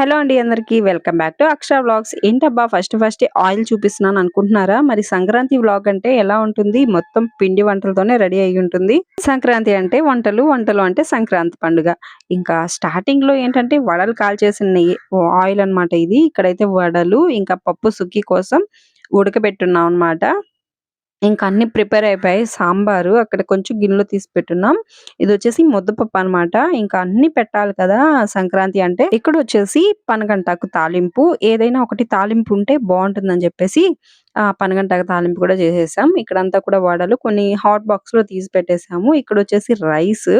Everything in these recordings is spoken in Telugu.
హలో అండి అందరికీ welcome back to Akshara vlogs. ఏంటబ్బా ఫస్ట్ ఫస్ట్ ఆయిల్ చూపిస్తున్నాను అనుకుంటున్నారా? మరి సంక్రాంతి వ్లాగ్ అంటే ఎలా ఉంటుంది? మొత్తం పిండి వంటలతోనే రెడీ అయి ఉంటుంది. సంక్రాంతి అంటే వంటలు వంటలు అంటే సంక్రాంతి పండుగ. ఇంకా స్టార్టింగ్లో ఏంటంటే వడలు కాల్చేసిన ఆయిల్ అన్నమాట ఇది. ఇక్కడైతే వడలు ఇంకా పప్పు సుక్కి కోసం ఉడకబెట్టున్నాం అన్నమాట. ఇంకా అన్ని ప్రిపేర్ అయిపోయాయి. సాంబారు అక్కడ కొంచెం గిన్నెలో తీసి పెట్టున్నాం. ఇది వచ్చేసి ముద్దపప్పు అన్నమాట. ఇంకా అన్ని పెట్టాలి కదా సంక్రాంతి అంటే. ఇక్కడ వచ్చేసి పనగంటాకు తాలింపు. ఏదైనా ఒకటి తాలింపు ఉంటే బాగుంటుందని చెప్పేసి ఆ పనగంటాకు తాలింపు కూడా చేసేసాం. ఇక్కడంతా కూడా వడలు కొన్ని హాట్ బాక్స్లో తీసి పెట్టేసాము. ఇక్కడ వచ్చేసి రైస్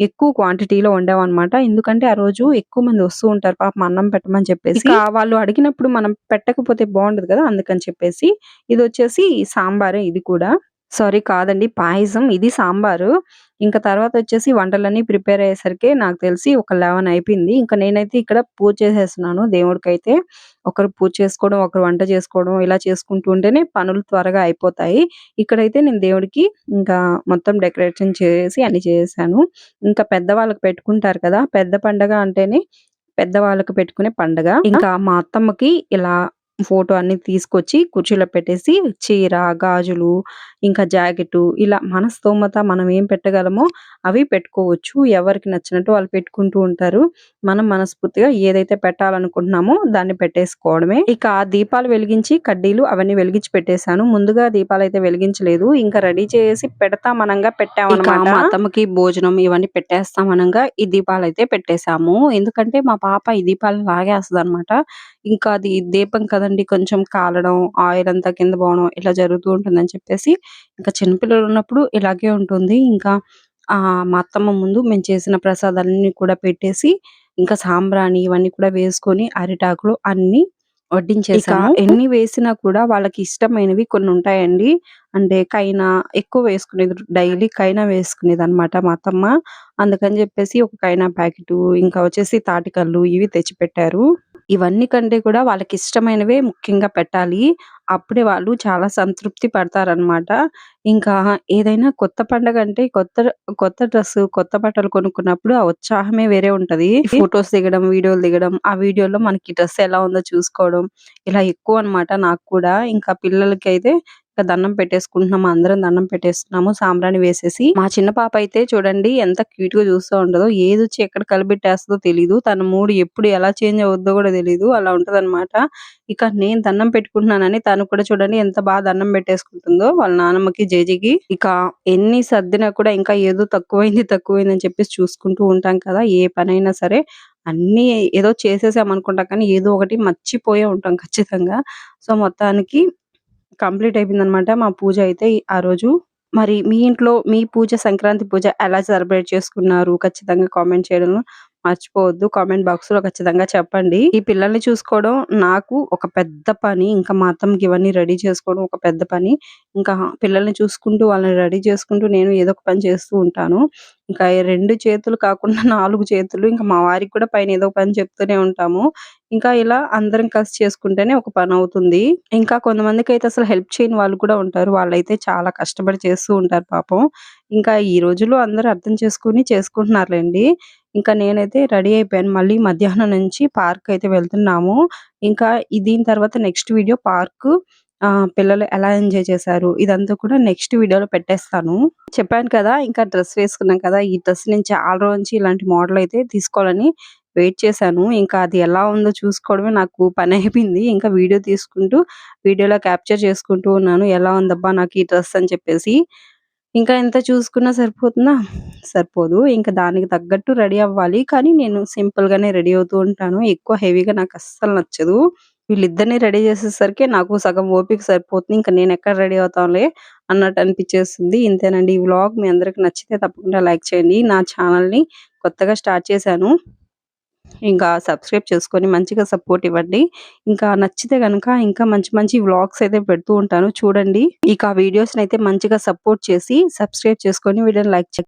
ఎక్కువ క్వాంటిటీలో వండామన్నమాట. ఎందుకంటే ఆ రోజు ఎక్కువ మంది వస్తూ ఉంటారు. పాపం అన్నం పెట్టమని చెప్పేసి వాళ్ళు అడిగినప్పుడు మనం పెట్టకపోతే బాగుండదు కదా అందుకని చెప్పేసి ఇది వచ్చేసి సాంబారే ఇది కూడా. సారీ కాదండి పాయసం. ఇది సాంబారు. ఇంకా తర్వాత వచ్చేసి వంటలన్నీ ప్రిపేర్ అయ్యేసరికి నాకు తెలిసి ఒక లెవెన్ అయిపోయింది. ఇంకా నేనైతే ఇక్కడ పూజ చేసేస్తున్నాను దేవుడికైతే. ఒకరు పూజ చేసుకోవడం ఒకరు వంట చేసుకోవడం ఇలా చేసుకుంటూ ఉంటేనే పనులు త్వరగా అయిపోతాయి. ఇక్కడైతే నేను దేవుడికి ఇంకా మొత్తం డెకరేషన్ చేసి అన్ని చేశాను ఇంకా పెద్దవాళ్ళకి పెట్టుకుంటారు కదా పెద్ద పండగ అంటేనే పెద్దవాళ్ళకి పెట్టుకునే పండగ. ఇంకా మా అత్తమ్మకి ఇలా ఫోటో అన్ని తీసుకొచ్చి కుర్చీలో పెట్టేసి చీర గాజులు ఇంకా జాకెట్ ఇలా మన స్తోమత మనం ఏం పెట్టగలమో అవి పెట్టుకోవచ్చు. ఎవరికి నచ్చినట్టు వాళ్ళు పెట్టుకుంటూ ఉంటారు. మనం మనస్ఫూర్తిగా ఏదైతే పెట్టాలనుకుంటున్నామో దాన్ని పెట్టేసుకోవడమే. ఇక ఆ దీపాలు వెలిగించి కడ్డీలు అవన్నీ వెలిగించి పెట్టేశాను. ముందుగా దీపాలు అయితే వెలిగించలేదు. ఇంకా రెడీ చేసి పెడతామనంగా పెట్టామన్నమాట. మా అత్తమ్మకి భోజనం ఇవన్నీ పెట్టేస్తామనంగా ఈ దీపాలు అయితే పెట్టేశాము. ఎందుకంటే మా పాప ఈ దీపాలు లాగేస్తుంది అనమాట ఇంకా అది దీపం కదా కదండి. కొంచెం కాలడం ఆయిల్ అంతా కింద పోవడం ఇలా జరుగుతూ ఉంటుందని చెప్పేసి ఇంకా చిన్నపిల్లలు ఉన్నప్పుడు ఇలాగే ఉంటుంది. ఇంకా ఆ మా అత్తమ్మ ముందు మేము చేసిన ప్రసాదాలన్నీ కూడా పెట్టేసి ఇంకా సాంబ్రాణి ఇవన్నీ కూడా వేసుకొని అరిటాకులు అన్ని వడ్డించేసాము. ఎన్ని వేసినా కూడా వాళ్ళకి ఇష్టమైనవి కొన్ని ఉంటాయండి. అంటే కైనా ఎక్కువ వేసుకునేది డైలీ కైనా వేసుకునేది అనమాట మా అత్తమ్మ. అందుకని చెప్పేసి ఒక కైనా ప్యాకెట్ ఇంకా వచ్చేసి తాటికల్లు ఇవి తెచ్చి పెట్టారు ఇవన్నీ కంటే కూడా వాళ్ళకి ఇష్టమైనవే ముఖ్యంగా పెట్టాలి. అప్పుడే వాళ్ళు చాలా సంతృప్తి పడతారనమాట ఇంకా ఏదైనా కొత్త పండగ అంటే కొత్త కొత్త డ్రెస్ కొత్త బట్టలు కొనుక్కున్నప్పుడు ఆ ఉత్సాహమే వేరే ఉంటది. ఫొటోస్ దిగడం వీడియోలు దిగడం ఆ వీడియోలో మనకి డ్రెస్ ఎలా ఉందో చూసుకోవడం ఇలా ఎక్కువ అన్నమాట నాకు కూడా. ఇంకా పిల్లలకి అయితే దండం పెట్టేసుకుంటున్నాము. అందరం దండం పెట్టేస్తున్నాము. సాంబ్రాణి వేసేసి మా చిన్న పాప అయితే చూడండి ఎంత క్యూట్గా చూస్తూ ఉంటుందో ఏది వచ్చి ఎక్కడ కలిపెట్టేస్తుందో తెలియదు తన మూడు ఎప్పుడు ఎలా చేంజ్ అవుద్దో కూడా తెలియదు అలా ఉంటదన్నమాట. ఇక నేను దండం పెట్టుకుంటున్నానని తను కూడా చూడండి ఎంత బాగా దండం పెట్టేసుకుంటుందో. వాళ్ళ నాన్నమ్మకి జేజీకి ఇక ఎన్ని సర్దినా కూడా ఇంకా ఏదో తక్కువైంది తక్కువైంది అని చెప్పేసి చూసుకుంటూ ఉంటాం కదా. ఏ పనైనా సరే అన్ని ఏదో చేసేసాం అనుకుంటాం కానీ ఏదో ఒకటి మర్చిపోయే ఉంటాం ఖచ్చితంగా. సో మొత్తానికి కంప్లీట్ అయిపోయింది అనమాట మా పూజ అయితే ఆ రోజు. మరి మీ ఇంట్లో మీ పూజ సంక్రాంతి పూజ ఎలా సెలబ్రేట్ చేసుకున్నారు? ఖచ్చితంగా కామెంట్ చేయడంలో మర్చిపోవద్దు. కామెంట్ బాక్స్లో ఖచ్చితంగా చెప్పండి. ఈ పిల్లల్ని చూసుకోవడం నాకు ఒక పెద్ద పని. ఇంకా మా అత్తమ్మకి ఇవన్నీ రెడీ చేసుకోవడం ఒక పెద్ద పని. ఇంకా పిల్లల్ని చూసుకుంటూ వాళ్ళని రెడీ చేసుకుంటూ నేను ఏదో ఒక పని చేస్తూ ఉంటాను. ఇంకా రెండు చేతులు కాకుండా నాలుగు చేతులు ఇంకా మా వారికి కూడా పైన ఏదో పని చెప్తూనే ఉంటాము. ఇంకా ఇలా అందరం కలిసి చేసుకుంటేనే ఒక పని అవుతుంది. ఇంకా కొంతమందికి అయితే అసలు హెల్ప్ చేయని వాళ్ళు కూడా ఉంటారు. వాళ్ళైతే చాలా కష్టపడి చేస్తూ ఉంటారు పాపం. ఇంకా ఈ రోజుల్లో అందరూ అర్థం చేసుకుని చేసుకుంటున్నారులేండి. ఇంకా నేనైతే రెడీ అయిపోయాను. మళ్ళీ మధ్యాహ్నం నుంచి పార్క్ అయితే వెళ్తున్నాము. ఇంకా దీని తర్వాత నెక్స్ట్ వీడియో పార్క్ ఆ పిల్లలు ఎలా ఎంజాయ్ చేశారు ఇదంతా కూడా నెక్స్ట్ వీడియోలో పెట్టేస్తాను. చెప్పాను కదా ఇంకా డ్రెస్ వేసుకున్నాం కదా ఈ డ్రెస్ నుంచి చాలా రోజు ఇలాంటి మోడల్ అయితే తీసుకోవాలని వెయిట్ చేశాను. ఇంకా అది ఎలా ఉందో చూసుకోవడమే నాకు పని అయిపోయింది. ఇంకా వీడియో తీసుకుంటూ వీడియోలో క్యాప్చర్ చేసుకుంటూ ఉన్నాను. ఎలా ఉందబ్బా నాకు ఈ డ్రెస్ అని చెప్పేసి. ఇంకా ఎంత చూసుకున్నా సరిపోతుందా? సరిపోదు. ఇంకా దానికి తగ్గట్టు రెడీ అవ్వాలి. కానీ నేను సింపుల్ గానే రెడీ అవుతూ ఉంటాను. ఎక్కువ హెవీగా నాకు అస్సలు నచ్చదు. వీళ్ళిద్దరిని రెడీ చేసేసరికి నాకు సగం ఓపిక సరిపోతుంది. ఇంకా నేను ఎక్కడ రెడీ అవుతానులే అన్నట్టు అనిపించేస్తుంది. ఇంతేనండి ఈ వ్లాగ్. మీ అందరికి నచ్చితే తప్పకుండా లైక్ చేయండి. నా ఛానల్ని కొత్తగా స్టార్ట్ చేశాను. ఇంకా సబ్స్క్రైబ్ చేసుకొని మంచిగా సపోర్ట్ ఇవ్వండి. ఇంకా నచ్చితే కనుక ఇంకా మంచి మంచి వ్లాగ్స్ అయితే పెడుతూ ఉంటాను. చూడండి. ఇక వీడియోస్ అయితే మంచిగా సపోర్ట్ చేసి సబ్స్క్రైబ్ చేసుకొని వీడియోని లైక్